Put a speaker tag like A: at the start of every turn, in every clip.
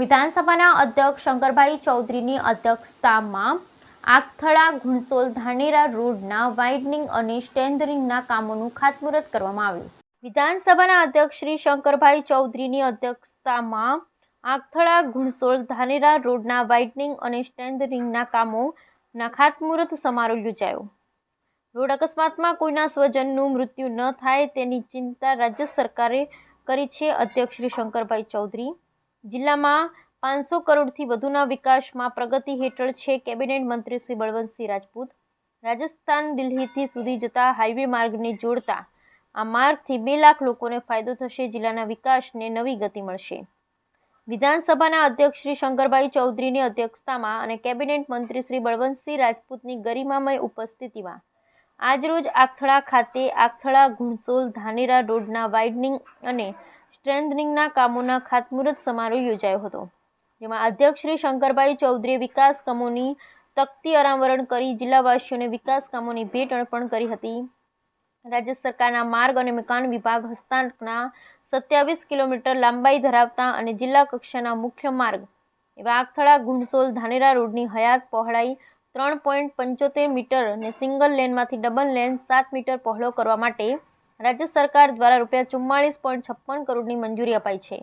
A: વિધાનસભાના અધ્યક્ષ શંકરભાઈ ચૌધરીની અધ્યક્ષતામાં આગથળા ઘુણસોલ ધાનેરા રોડના વાઇડનિંગ અને સ્ટેન્ડરિંગના કામોનું ખાતમુહૂર્ત કરવામાં આવ્યું. વિધાનસભાના અધ્યક્ષ શ્રી શંકરભાઈ ચૌધરીની અધ્યક્ષતામાં આગથળા ઘુણસોલ ધાનેરા રોડના વાઇડનિંગ અને સ્ટેન્ડરિંગના કામોના ખાતમુહૂર્ત સમારોહ યોજાયો. રોડ અકસ્માતમાં કોઈના સ્વજનનું મૃત્યુ ન થાય તેની ચિંતા રાજ્ય સરકારે કરી છે અધ્યક્ષ શ્રી શંકરભાઈ ચૌધરી. જિલ્લામાં પાંચસો કરોડથી વધુના વિકાસમાં પ્રગતિ હેઠળ છે કેબિનેટ મંત્રી શ્રી બળવંતસિંહ રાજપૂત. રાજસ્થાન દિલ્હીથી સુધી જતા હાઈવે માર્ગને જોડતા આ માર્ગથી બે લાખ લોકોને ફાયદો થશે, જિલ્લાના વિકાસને નવી ગતિ મળશે. વિધાનસભાના અધ્યક્ષ શ્રી શંકરભાઈ ચૌધરીની અધ્યક્ષતામાં અને કેબિનેટ મંત્રી શ્રી બળવંતસિંહ રાજપૂતની ગરિમામય ઉપસ્થિતિમાં આજરોજ આખથળા ખાતે આખથળા ઘુણસોલ ધાનેરા રોડના વાઇડનિંગ અને સ્ટ્રેન્થનિંગના કામોના ખાતમુહૂર્ત સમારોહ યોજાયો હતો, જેમાં અધ્યક્ષ શ્રી શંકરભાઈ ચૌધરીએ વિકાસ કામોની તકતી અનાવરણ કરી, જિલ્લાવાસીઓને વિકાસ કામોની ભેટ અર્પણ કરી હતી. રાજ્ય સરકારના માર્ગ અને મકાન વિભાગ હસ્તાંતરના સત્યાવીસ કિલોમીટર લાંબાઈ ધરાવતા અને જિલ્લા કક્ષાના મુખ્ય માર્ગ એવા આગથળા ગુંડસોલ ધાનેરા રોડની હયાત પહોળાઈ ત્રણ પોઈન્ટ પંચોતેર મીટર અને સિંગલ લેનમાંથી ડબલ લેન સાત મીટર પહોળો કરવા માટે રાજ્ય સરકાર દ્વારા રૂપિયા ચુમ્માળીસ પોઈન્ટ છપ્પન કરોડની મંજૂરી અપાઈ છે.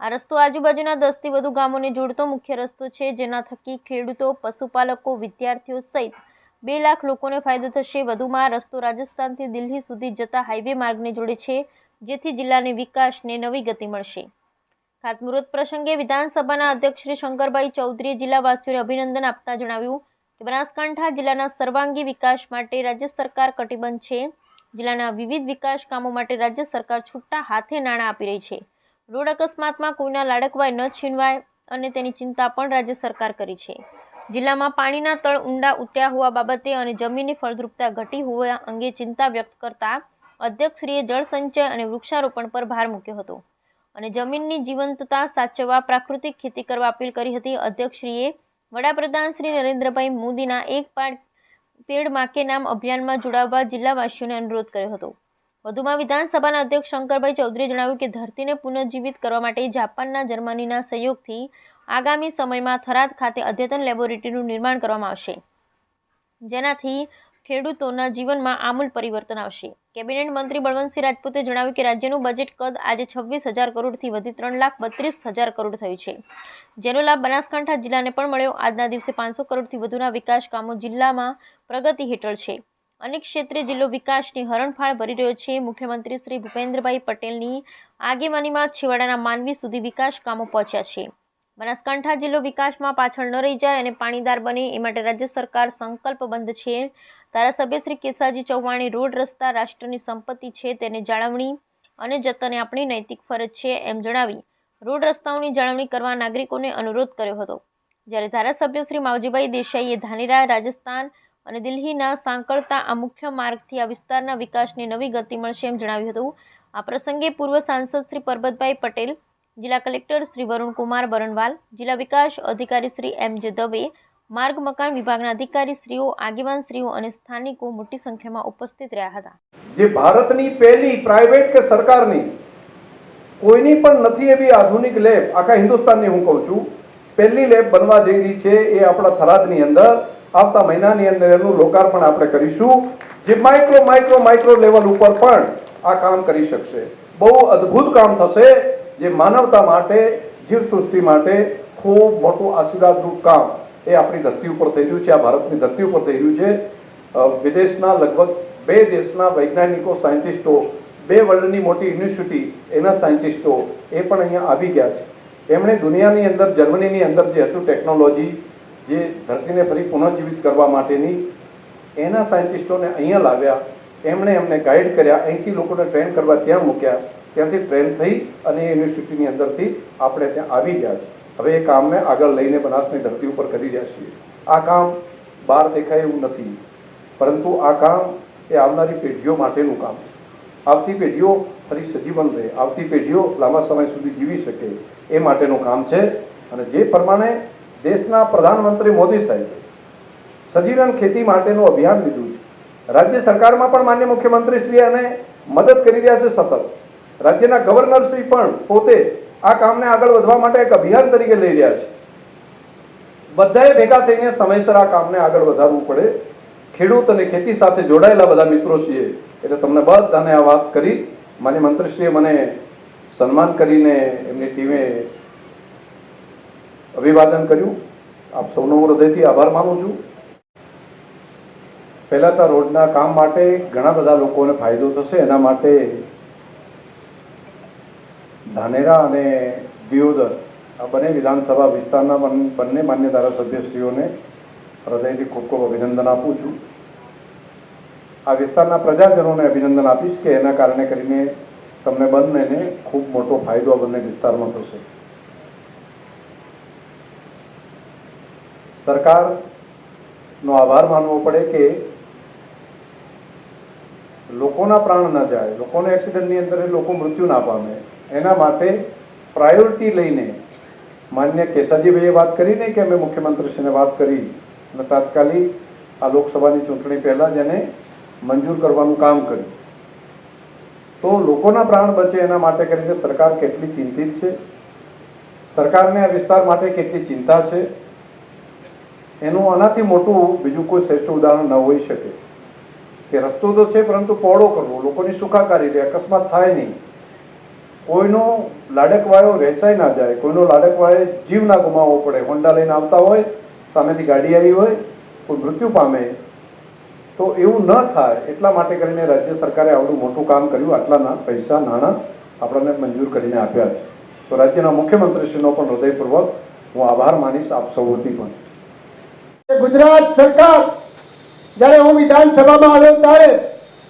A: આ રસ્તો આજુબાજુના દસથી વધુ ગામોને જોડતો મુખ્ય રસ્તો છે, જેના થકી ખેડૂતો, પશુપાલકો, વિદ્યાર્થીઓ સહિત બે લાખ લોકોને ફાયદો થશે. વધુમાં રસ્તો રાજસ્થાનથી દિલ્હી સુધી જતા હાઈવે માર્ગને જોડે છે, જેથી જિલ્લાની વિકાસને નવી ગતિ મળશે. ખાતમુહૂર્ત પ્રસંગે વિધાનસભાના અધ્યક્ષ શ્રી શંકરભાઈ ચૌધરીએ જિલ્લાવાસીઓને અભિનંદન આપતા જણાવ્યું કે બનાસકાંઠા જિલ્લાના સર્વાંગી વિકાસ માટે રાજ્ય સરકાર કટિબદ્ધ છે. જિલ્લાના વિવિધ વિકાસ કામો માટે રાજ્ય સરકાર છૂટા હાથે નાણાં આપી રહી છે. રોડ અકસ્માતમાં કોઈના લાડકવાય ન છીનવાય અને તેની ચિંતા પણ રાજ્ય સરકાર કરી છે. જિલ્લામાં પાણીના તળ ઊંડા ઉતર્યા હોવા બાબતે અને જમીનની ફળદ્રુપતા ઘટી હોવા અંગે ચિંતા વ્યક્ત કરતા અધ્યક્ષશ્રીએ જળસંચય અને વૃક્ષારોપણ પર ભાર મૂક્યો હતો. અને જમીનની જીવંતતા સાચવવા પ્રાકૃતિક ખેતી કરવા અપીલ કરી હતી. અધ્યક્ષશ્રીએ વડાપ્રધાન શ્રી નરેન્દ્રભાઈ મોદીના એક પાડ માકે નામ અભિયાનમાં જોડાવવા જિલ્લાવાસીઓને અનુરોધ કર્યો હતો. વધુમાં વિધાનસભાના અધ્યક્ષ શંકરભાઈ ચૌધરીએ જણાવ્યું કે ધરતીને પુનર્જીવિત કરવા માટે જાપાનના જર્મનીના સહયોગથી આગામી સમયમાં થરાદ ખાતે અદ્યતન લેબોરેટરીનું નિર્માણ કરવામાં આવશે. જેનાથી ખેડૂતોના જીવનમાં આમૂલ પરિવર્તન આવશે. કેબિનેટ મંત્રી બળવંતસિંહ રાજપૂતે જણાવ્યું કે રાજ્યનું બજેટ કદ આજે છવ્વીસ હજાર કરોડથી વધી ત્રણ લાખ બત્રીસ હજાર કરોડ થયું છે. જેનો લાભ બનાસકાંઠા જિલ્લાને પણ મળ્યો. આજના દિવસે પાંચસો કરોડથી વધુના વિકાસ કામો જિલ્લામાં પ્રગતિ હેઠળ છે. અનેક ક્ષેત્રે જિલ્લો વિકાસની હરણફાળ ભરી રહ્યો છે. મુખ્યમંત્રી શ્રી ભૂપેન્દ્રભાઈ પટેલની આગેવાનીમાં છેવાડાના માનવી સુધી વિકાસ કામો પહોંચ્યા છે. બનાસકાંઠા જિલ્લો વિકાસમાં પાછળ ન રહી જાય અને પાણીદાર બને એ માટે રાજ્ય સરકાર સંકલ્પબદ્ધ છે. ધારાસભ્ય શ્રી કેસાજી ચૌહાણી રોડ રસ્તા રાષ્ટ્રની સંપત્તિ છે તેને જાળવણી અને જતને આપણી નૈતિક ફરજ છે એમ જણાવી રોડ રસ્તાઓની જાળવણી કરવા નાગરિકોને અનુરોધ કર્યો હતો. જ્યારે ધારાસભ્ય શ્રી માવજીભાઈ દેસાઈએ ધાનેરા, રાજસ્થાન અને દિલ્હીના સાંકળતા આ મુખ્ય માર્ગથી આ વિસ્તારના વિકાસને નવી ગતિ મળશે એમ જણાવ્યું હતું. આ પ્રસંગે પૂર્વ સાંસદ શ્રી પરબતભાઈ પટેલ, જિલ્લા કલેક્ટર શ્રી વરુણકુમાર બરણવાલ જિલ્લા વિકાસ અધિકારી શ્રી એમ જે દવે માર્ગ મકાન વિભાગના અધિકારી શ્રીઓ આગેવાન શ્રીઓ અને સ્થાનિકો મોટી સંખ્યામાં ઉપસ્થિત રહ્યા હતા.
B: જે ભારતની પહેલી પ્રાઇવેટ કે સરકારની, કોઈની પણ નથી એવી આધુનિક લેબ આખા હિન્દુસ્તાનની હું કહું છું, પહેલી લેબ બનવા જઈ રહી છે એ આપણા થરાદની અંદર. આવતા મહિનાની અંદર એનું લોકાર્પણ આપણે કરીશું, જે માઇક્રો માઇક્રો માઇક્રો લેવલ ઉપર પણ આ કામ કરી શકશે. બહુ અદ્ભુત કામ થશે જે માનવતા માટે, જીવસૃષ્ટિ માટે ખૂબ મોટું આશીર્વાદરૂપ કામ. એ આપણી ધરતી ઉપર થઈ રહ્યું છે, આ ભારતની ધરતી ઉપર થઈ રહ્યું છે. વિદેશના લગભગ બે દેશના વૈજ્ઞાનિકો, સાયન્ટિસ્ટો, બે વર્લ્ડની મોટી યુનિવર્સિટી, એના સાયન્ટિસ્ટો એ પણ અહીંયા આવી ગયા છે. એમણે દુનિયાની અંદર, જર્મનીની અંદર જે હતું ટેકનોલોજી, જે ધરતીને ફરી પુનઃજીવિત કરવા માટેની, એના સાયન્ટિસ્ટોને અહીંયા લાવ્યા. એમણે એમને ગાઈડ કર્યા. અહીંથી લોકોને ટ્રેન કરવા ત્યાં મૂક્યા. ત્યાંથી ટ્રેન થઈ અને યુનિવર્સિટીની અંદરથી આપણે ત્યાં આવી ગયા છે હવે એ કામને આગળ લઈને બનાસની ધરતી ઉપર કરી રહ્યા છીએ. આ કામ બહાર દેખાય એવું નથી, પરંતુ આ કામ એ આવનારી પેઢીઓ માટેનું કામ છે. આવતી પેઢીઓ ફરી સજીવન રહે, આવતી પેઢીઓ લાંબા સમય સુધી જીવી શકે, એ માટેનું કામ છે. અને જે પ્રમાણે દેશના પ્રધાનમંત્રી મોદી સાહેબે સજીવન ખેતી માટેનું અભિયાન લીધું છે, રાજ્ય સરકારમાં પણ માન્ય મુખ્યમંત્રી શ્રી અને મદદ કરી રહ્યા છે સતત. રાજ્યના ગવર્નરશ્રી પણ પોતે આ કામને આગળ વધવા માટે એક અભિયાન તરીકે લઈ રહ્યા છે. બધાએ ભેગા થઈને સમયસર આ કામને આગળ વધારવું પડે. ખેડૂત અને ખેતી સાથે જોડાયેલા બધા મિત્રો છીએ એટલે તમને બધાને આ વાત કરી. માન્ય મંત્રીશ્રીએ મને સન્માન કરીને એમની ટીમે અભિવાદન કર્યું. આપ સૌનો હૃદયથી આભાર માનું છું. પહેલાં તો રોડના કામ માટે ઘણા બધા લોકોને ફાયદો થશે. એના માટે ધાનેરા અને દિયોદર, આ બંને વિધાનસભા વિસ્તારના બંને માન્ય ધારાસભ્યશ્રીઓને હૃદયથી ખૂબ ખૂબ અભિનંદન આપું છું. આ વિસ્તારના પ્રજાજનોને અભિનંદન આપીશ કે એના કારણે કરીને તમને બંનેને ખૂબ મોટો ફાયદો આ બંને વિસ્તારમાં થશે. સરકારનો આભાર માનવો પડે કે લોકોના પ્રાણ ન જાય, લોકોને એક્સિડન્ટની અંદર લોકો મૃત્યુ ના પામે. એના માટે પ્રાયોરિટી લઈને માન્ય કેસાજીભાઈએ વાત કરી નહીં કે અમે મુખ્યમંત્રીશ્રીને વાત કરી. અને તાત્કાલિક આ લોકસભાની ચૂંટણી પહેલાં જ એને મંજૂર કરવાનું કામ કર્યું. તો લોકોના પ્રાણ બચે એના માટે કરીને સરકાર કેટલી ચિંતિત છે? સરકારને આ વિસ્તાર માટે કેટલી ચિંતા છે? એનું આનાથી મોટું બીજું કોઈ શ્રેષ્ઠ ઉદાહરણ ન હોઈ શકે. કે રસ્તો તો છે, પરંતુ પહોળો કરવો, લોકોની સુખાકારી રહે, અકસ્માત થાય નહીં. કોઈનો લાડકવાયો વેચાઈ ના જાય, કોઈનો લાડકવાયો જીવ ના ગુમાવવો પડે. હોન્ડા લઈને આવતા હોય, સામેથી ગાડી આવી હોય, કોઈ મૃત્યુ પામે, તો એવું ન થાય. એટલા માટે કરીને રાજ્ય સરકારે આવડું મોટું કામ કર્યું. આટલાના પૈસા નાણાં આપણને મંજૂર કરીને આપ્યા છે. તો રાજ્યના મુખ્યમંત્રીશ્રીનો પણ હૃદયપૂર્વક હું આભાર માનીશ આપ સૌ વતી પણ.
C: ગુજરાત સરકાર, જ્યારે હું વિધાનસભામાં આવ્યો ત્યારે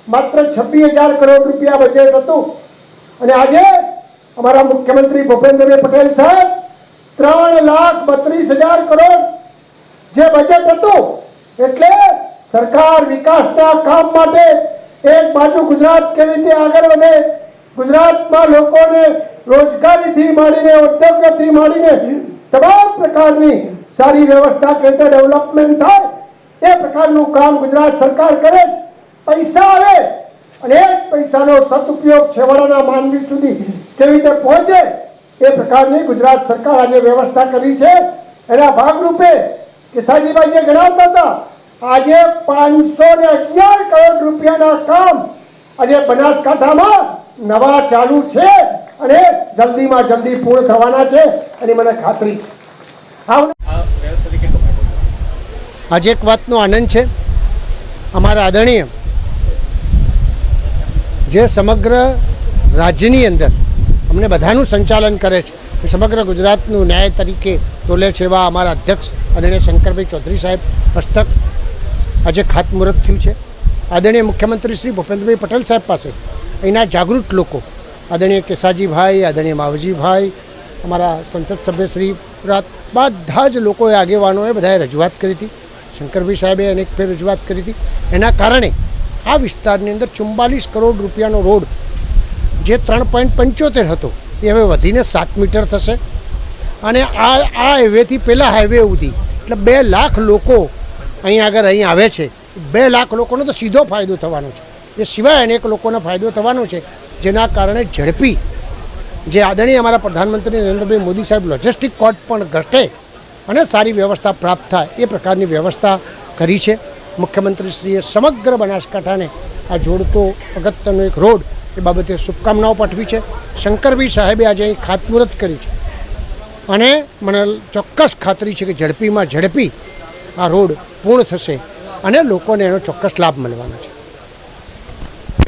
C: માત્ર છવ્વીસ હજાર કરોડ રૂપિયા બજેટ હતું. અને આજે અમારા મુખ્યમંત્રી ભૂપેન્દ્રભાઈ પટેલ સાહેબ ત્રણ લાખ બત્રીસ હજાર કરોડ જે બજેટ હતું એટલે સરકાર વિકાસના કામ માટે એક બાજુ ગુજરાત કેવી રીતે આગળ વધે, ગુજરાતમાં લોકોને રોજગારીથી માંડીને, ઉદ્યોગથી માંડીને તમામ પ્રકારની સારી વ્યવસ્થા કે ડેવલપમેન્ટ થાય, એ પ્રકારનું કામ ગુજરાત સરકાર કરે છે પૈસા આવે અને એ પૈસાનો સદુપયોગ છેવાડાના માનવી સુધી કેવી રીતે પહોંચે એ પ્રકારની ગુજરાત સરકાર આજે વ્યવસ્થા કરી છે. એના ભાગરૂપે કિસાનજીભાઈ જે ગણાવતા હતા આજે પાંચસો ને અગિયાર કરોડ રૂપિયાના કામ આજે બનાસકાંઠામાં નવા ચાલુ છે અને જલ્દીમાં જલ્દી પૂર્ણ થવાના છે એની મને ખાતરી
D: આજે એક વાતનો આનંદ છે. અમારા આદરણીય જે સમગ્ર રાજ્યની અંદર અમને બધાનું સંચાલન કરે છે. સમગ્ર ગુજરાતનું ન્યાય તરીકે તોલે છે એવા અમારા અધ્યક્ષ આદરણીય શંકરભાઈ ચૌધરી સાહેબ હસ્તક આજે ખાતમુહૂર્ત થયું છે. આદરણીય મુખ્યમંત્રી શ્રી ભૂપેન્દ્રભાઈ પટેલ સાહેબ પાસે અહીંના જાગૃત લોકો, આદરણીય કેસાજીભાઈ, આદરણીય માવજીભાઈ, અમારા સંસદ સભ્ય શ્રી રાત, બધા જ લોકોએ આગેવાનોએ બધાએ રજૂઆત કરી હતી. શંકરભાઈ સાહેબે અનેક ફેર રજૂઆત કરી હતી. એના કારણે આ વિસ્તારની અંદર ચુમ્બાલીસ કરોડ રૂપિયાનો રોડ જે ત્રણ પોઈન્ટ પંચોતેર હતો, એ હવે વધીને સાત મીટર થશે. અને આ આ હાઈવેથી પહેલાં હાઈવે સુધી, એટલે બે લાખ લોકો અહીં આગળ અહીં આવે છે. બે લાખ લોકોનો તો સીધો ફાયદો થવાનો છે. એ સિવાય અનેક લોકોને ફાયદો થવાનો છે, જેના કારણે ઝડપી જે આદરણીય અમારા પ્રધાનમંત્રી નરેન્દ્રભાઈ મોદી સાહેબ લોજિસ્ટિક કોર્ટ પણ ઘટે અને સારી વ્યવસ્થા પ્રાપ્ત થાય, એ પ્રકારની વ્યવસ્થા કરી છે. મુખ્યમંત્રીશ્રીએ સમગ્ર બનાસકાંઠાને આ જોડતો અગત્યનો એક રોડ એ બાબતે શુભકામનાઓ પાઠવી છે. શંકરભાઈ સાહેબે આજે અહીં ખાતમુહૂર્ત કરી છે. અને મને ચોક્કસ ખાતરી છે કે ઝડપીમાં ઝડપી આ રોડ પૂર્ણ થશે અને લોકોને એનો ચોક્કસ લાભ મળવાનો છે.